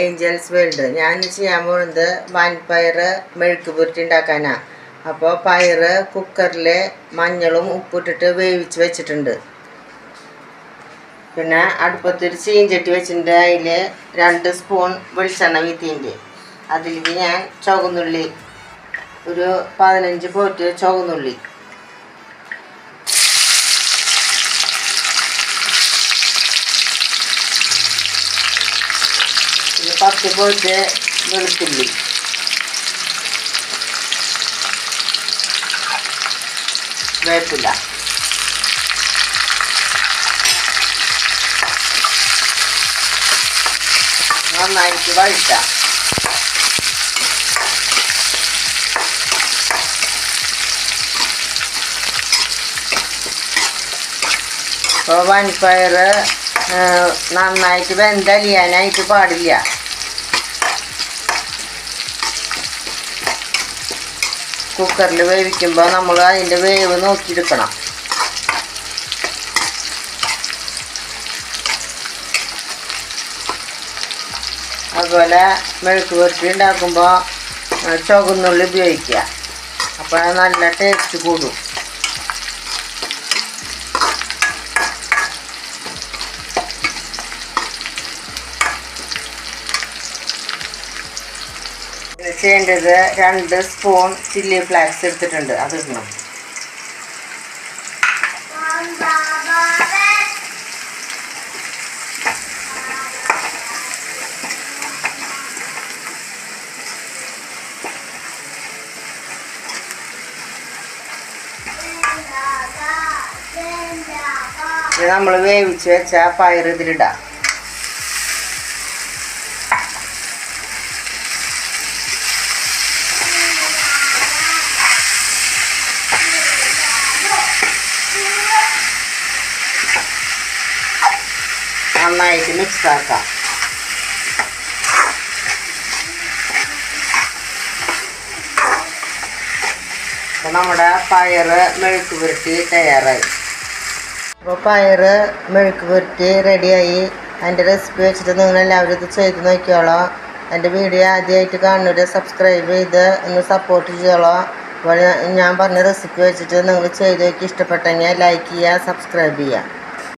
Angeles world ഞാൻ ചെയ്യാൻ പോകുന്നത് വൻപയർ മെഴുക്ക് പുരട്ടി ഉണ്ടാക്കാനാണ് അപ്പോൾ പയർ കുക്കറിൽ മഞ്ഞളും ഉപ്പിട്ടിട്ട് വേവിച്ച് വെച്ചിട്ടുണ്ട്. പിന്നെ അടുപ്പത്തൊരു ചീഞ്ചട്ടി വെച്ചിട്ടുണ്ട്. അതിൽ രണ്ട് സ്പൂൺ വെളിച്ചെണ്ണ വീത്തിന്റെ അതിലേക്ക് ഞാൻ ചുവന്നുള്ളി ഒരു പതിനഞ്ച് പോറ്റ് ചുവന്നുള്ളി പത്ത് പോയിട്ട് വെളുത്തുള്ളി വേപ്പില്ല നന്നായിട്ട് വഴിക്കാം ഇപ്പോൾ വൻപയർ നന്നായിട്ട് വെന്തലിയാനായിട്ട് പാടില്ല കുക്കറിൽ വേവിക്കുമ്പോൾ നമ്മൾ അതിന്റെ വേവ് നോക്കിയെടുക്കണം. അതുപോലെ മെഴുക്ക് പുരട്ടി ഉണ്ടാക്കുമ്പോൾ ചുവന്നുള്ളി ഉപയോഗിക്കുക. അപ്പോൾ നല്ല ടേസ്റ്റ് കൂടും. ചെയ്യേണ്ടത് രണ്ട് സ്പൂൺ ചില്ലി ഫ്ലാക്സ് എടുത്തിട്ടുണ്ട്. അത് ഇടണം. നമ്മൾ വേവിച്ച് വെച്ച പയർ ഇതിലിടാം. നന്നായിട്ട് മിക്സ് ആക്കാം. അപ്പോൾ നമ്മുടെ പയറ് മെഴുക്ക് പുരട്ടി തയ്യാറായി. അപ്പോൾ പയറ് മെഴുക്ക് പുരട്ടി റെഡിയായി അതിന്റെ റെസിപ്പി വെച്ചിട്ട് നിങ്ങൾ എല്ലാവരും ഇത് ചെയ്ത് നോക്കിയോളോ എന്റെ വീഡിയോ ആദ്യമായിട്ട് കാണുന്നവർ സബ്സ്ക്രൈബ് ചെയ്ത് ഒന്ന് സപ്പോർട്ട് ചെയ്യോളോ അപ്പോൾ ഞാൻ പറഞ്ഞ റെസിപ്പി വെച്ചിട്ട് നിങ്ങൾ ചെയ്ത് നോക്കി. ഇഷ്ടപ്പെട്ടെങ്കിൽ ലൈക്ക് ചെയ്യുക സബ്സ്ക്രൈബ് ചെയ്യുക.